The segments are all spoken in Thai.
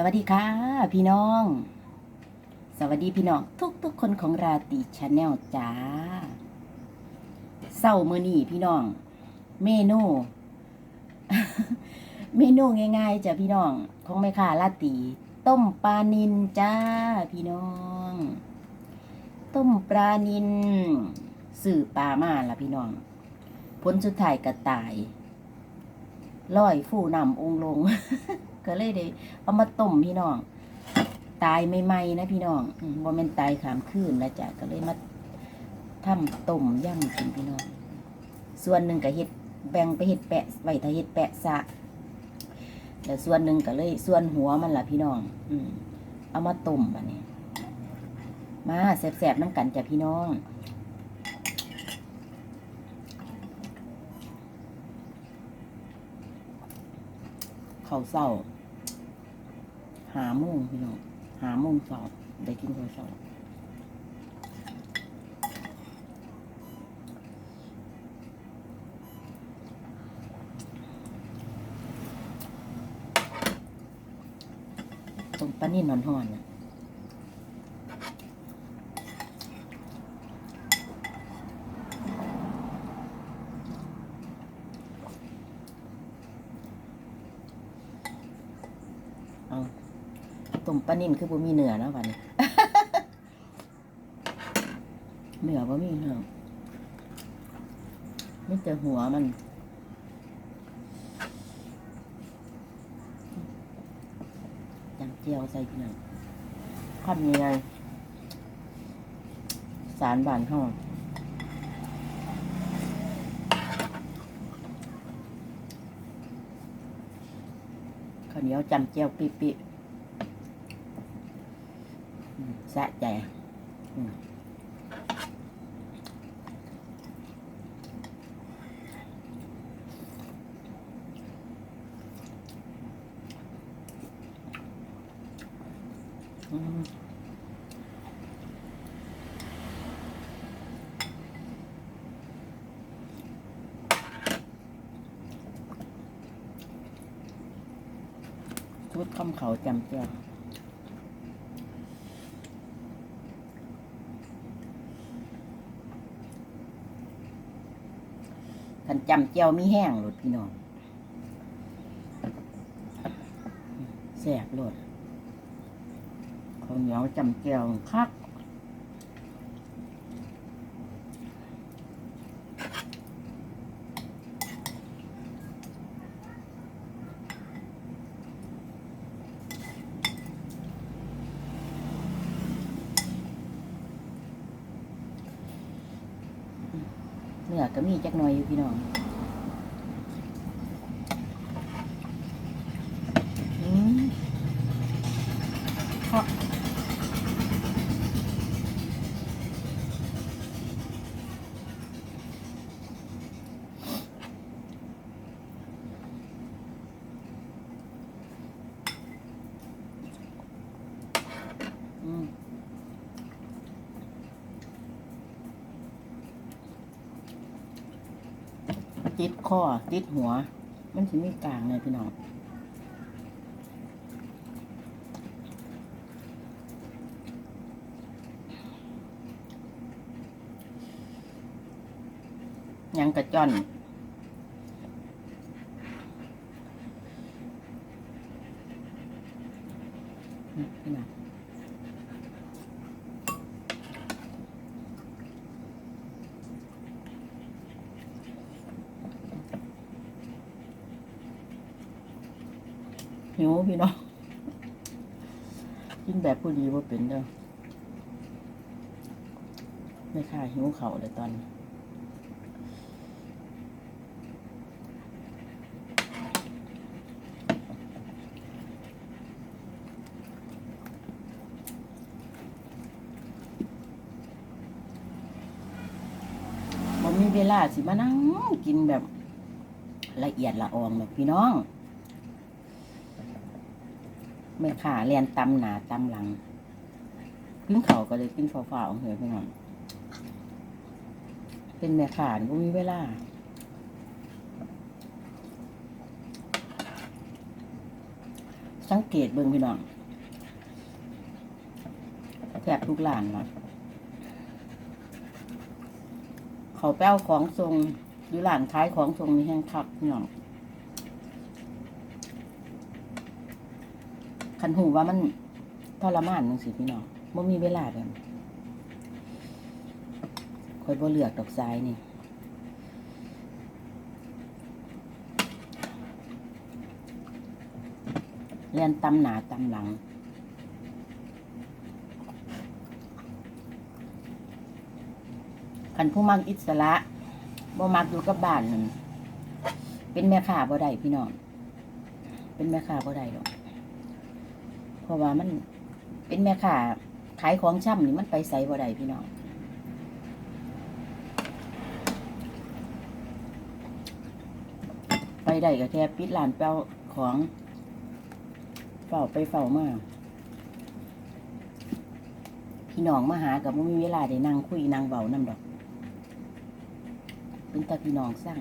สวัสดีค่ะ พี่น้อง สวัสดีพี่น้อง ทุกทุกๆคนของราตีชาแนลจ้าเศร้ามือนี่พี่น้อง เมนู เมนูง่ายๆจ้ะพี่น้องของแม่ค้าราตีต้มปลานินจ้าพี่น้อง ต้มปลานินสื่อปลามาละพี่น้องผลสุดท้ายกระต่ายลอยฟูนำองลง ก็เลยได้เอามาต้มพี่น้อง ตายใหม่ๆนะพี่น้องอืมบ่แม่นตายขามคืนนะจ๊ะก็เลยมาทำต้มย่ำกินพี่น้อง ส่วนหนึ่งก็เฮ็ดแบ่งไปเฮ็ดแปะไว้ถ้าเฮ็ดแปะสะแล้วส่วนหนึ่งก็เลย ส่วนหัวมันล่ะพี่น้อง อืมเอามาต้มบัดนี้มาแซ่บๆน้ำกันจ้ะพี่น้องข้าวเศร้าาโมงพี่น้องหาโมงสอบได้กินข้าวสอบตรงปลานิ่นหอนๆน่ะเอา ต้มปลานิ่นคือบ่มีเนื้อนะวันนี้เนื้อบ่มีเนื้อมีแต่หัวมันจำเจียวใส่พี่น้องข้ามยังไงสารบานห้องข้าวเหนียวจำเจียวปิปิอืม สะใจอืมอืมชุดข้ามเขาจำเจีย ขันจำเจียวมีแห้งหลดพี่น้องแสบหลดข้าวเหนียวจำเจียวคัก เนื้อก็มีจักหน่อยอยู่พี่น้องอืมเพราะอืม ติดคอติดหัว มันถึงไม่กลางเลยพี่น้องยังกระจอนนี่พี่น้อ หิวพี่น้องกินแบบผู้ดีว่าเป็นเด้อไม่ค่าหิวเข่าเลยตอนนี้มันมีเวลาสิมานั่งกินแบบละเอียดละอองแบบพี่น้อง แม่ขาเรียนตำหนาตำหลังกินเขาก็เลยกินฝ่าวๆเหยไปหน่อยเป็นแม่ขาบ่มีเวลาสังเกตเบิ่งพี่น้องแทบทุกร้านละเขาไปเอาของทรงอยู่ร้านขายของทรงนี่แห้งคักพี่น้อง คันหูว่ามันทรมานจังสิพี่น้องบ่มีเวลาเดินคอยบ่เลือกดอกซ้ายนี่เรียนตำหนาตำหลังคันผู้มักอิสระบ่มักอยู่กับบ้านนั่นเป็นแม่ค้าบ่ได้พี่น้อง เป็นแม่ค้าบ่ได้หรอก เพราะว่ามันเป็นแม่ค้าขายของช่ำนี่มันไปใส่บ่ได้พี่น้องไปได้ก็แค่ปิดร้านเปล่าของเฝ้าไปเฝ้ามาพี่น้องมาหากับไม่มีเวลาได้นั่งคุยนั่งเบานำดอก เป็นตาพี่น้องสั่ง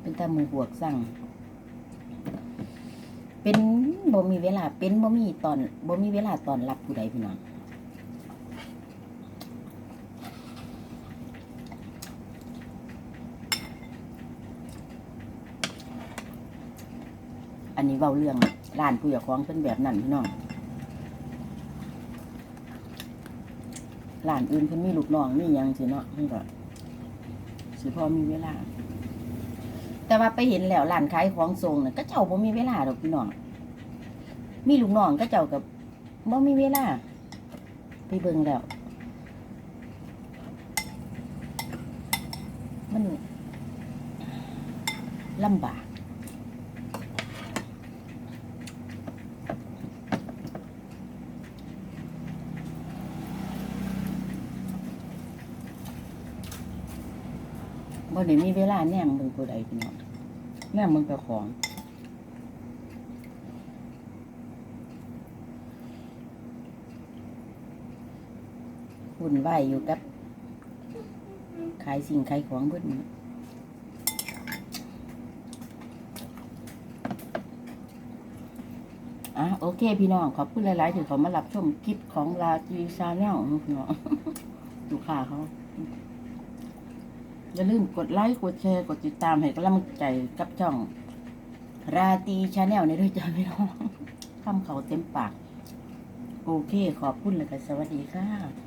เป็นตาหมูบวกสั่ง เป็นบ่มีเวลาเป็นบ่มีตอนบ่มีเวลาตอนรับผู้ใดพี่น้องอันนี้เว้าเรื่องร้านผู้อยากของเป็นแบบนั้นพี่น้องร้านอื่นเพิ่นมีลูกน้องมีหยังสิเนาะเพิ่นก็สิพอมีเวลา แต่ว่าไปเห็นแล้วร้านขายของส่งน่ะก็เจ้าบ่มีเวลาดอกพี่น้องมีลูกน้องก็เจ้ากับบ่มีเวลา ไปเบิ่งแล้ว มันลำบาก บ่ได้มีเวลาแนมเบิ่งผู้ใดพี่น้องแนมเบิ่งเจ้าของหุ่นไหวายอยู่กับ ขายสิ่งขายของเพิ่นนี่อะโอเคพี่น้อง ขอบคุณหลาย ๆ ที่เขามารับชมคลิปของลาจีชาแนลพี่น้องลูกค้าเขา อย่าลืมกดไลค์ กดแชร์ กดติดตามให้กำลังใจกับช่อง ราตรีชาแนลในด้วยจ้าพี่น้องคำเขาเต็มปาก โอเค ขอบคุณเลยค่ะสวัสดีค่ะ